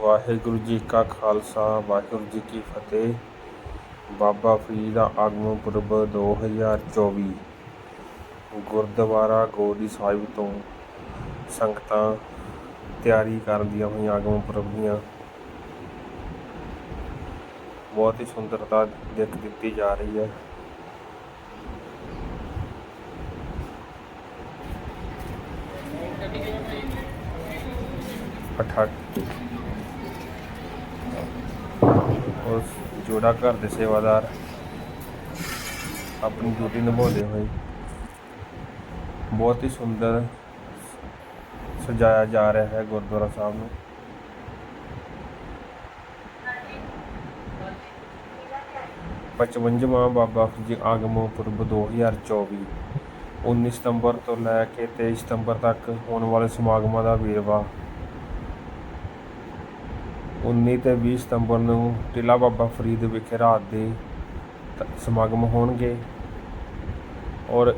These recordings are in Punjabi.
ਵਾਹਿਗੁਰੂ ਜੀ ਕਾ ਖਾਲਸਾ, ਵਾਹਿਗੁਰੂ ਜੀ ਕੀ ਫਤਿਹ। ਬਾਬਾ ਫਰੀਦ ਦਾ ਆਗਮਨ ਪੁਰਬ 2024 ਗੁਰਦੁਆਰਾ ਗੋੜੀ ਸਾਹਿਬ ਤੋਂ ਸੰਗਤਾਂ ਤਿਆਰੀ ਕਰਦੀਆਂ ਹੋਈਆਂ ਆਗਮਨ ਪੁਰਬ ਦੀਆਂ। ਬਹੁਤ ਹੀ ਸੁੰਦਰਤਾ ਦਿੱਖ ਦਿੱਤੀ ਜਾ ਰਹੀ ਹੈ। ਅਠਾਟ ਉਸ ਜੋੜਾ ਘਰ ਦੇ ਸੇਵਾਦਾਰ ਆਪਣੀ ਡਿਊਟੀ ਨਿਭਾਉਂਦੇ ਹੋਏ ਬਹੁਤ ਹੀ ਸੁੰਦਰ ਸਜਾਇਆ ਜਾ ਰਿਹਾ ਹੈ ਗੁਰਦੁਆਰਾ ਸਾਹਿਬ ਨੂੰ। ਪਚਵੰਜਵਾਂ ਬਾਬਾ ਫਰੀਦ ਜੀ ਆਗਮਨ ਪੁਰਬ 2024 19 ਸਤੰਬਰ ਤੋਂ ਲੈ ਕੇ 23 ਸਤੰਬਰ ਤੱਕ ਹੋਣ ਵਾਲੇ ਸਮਾਗਮਾਂ ਦਾ ਵੇਰਵਾ 19 ਤੇ 20 ਸਤੰਬਰ ਨੂੰ ਟਿੱਲਾ ਬਾਬਾ ਫਰੀਦ ਵਿਖੇ ਰਾਤ ਦੇ ਸਮਾਗਮ ਹੋਣਗੇ। ਔਰ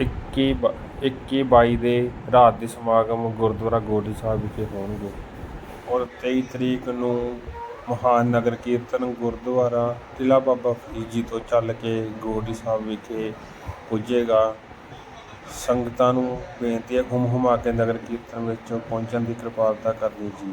21 ਬ- 21 22 ਦੇ ਰਾਤ ਦੇ ਸਮਾਗਮ ਗੁਰਦੁਆਰਾ ਗੋਡੀ ਸਾਹਿਬ ਵਿਖੇ ਹੋਣਗੇ। ਔਰ 23 ਤਰੀਕ ਨੂੰ ਮਹਾਨ ਨਗਰ ਕੀਰਤਨ ਗੁਰਦੁਆਰਾ ਟਿੱਲਾ ਬਾਬਾ ਫਰੀਦ ਜੀ ਤੋਂ ਚੱਲ ਕੇ ਗੋਡੀ ਸਾਹਿਬ ਵਿਖੇ ਪੁੱਜੇਗਾ। ਸੰਗਤਾਂ ਨੂੰ ਬੇਨਤੀ ਹੈ ਹੁਮ ਹੁਮਾ ਕੇ ਨਗਰ ਕੀਰਤਨ ਵਿੱਚ ਪਹੁੰਚਣ ਦੀ ਕਿਰਪਾਲਤਾ ਕਰਨੀ ਜੀ।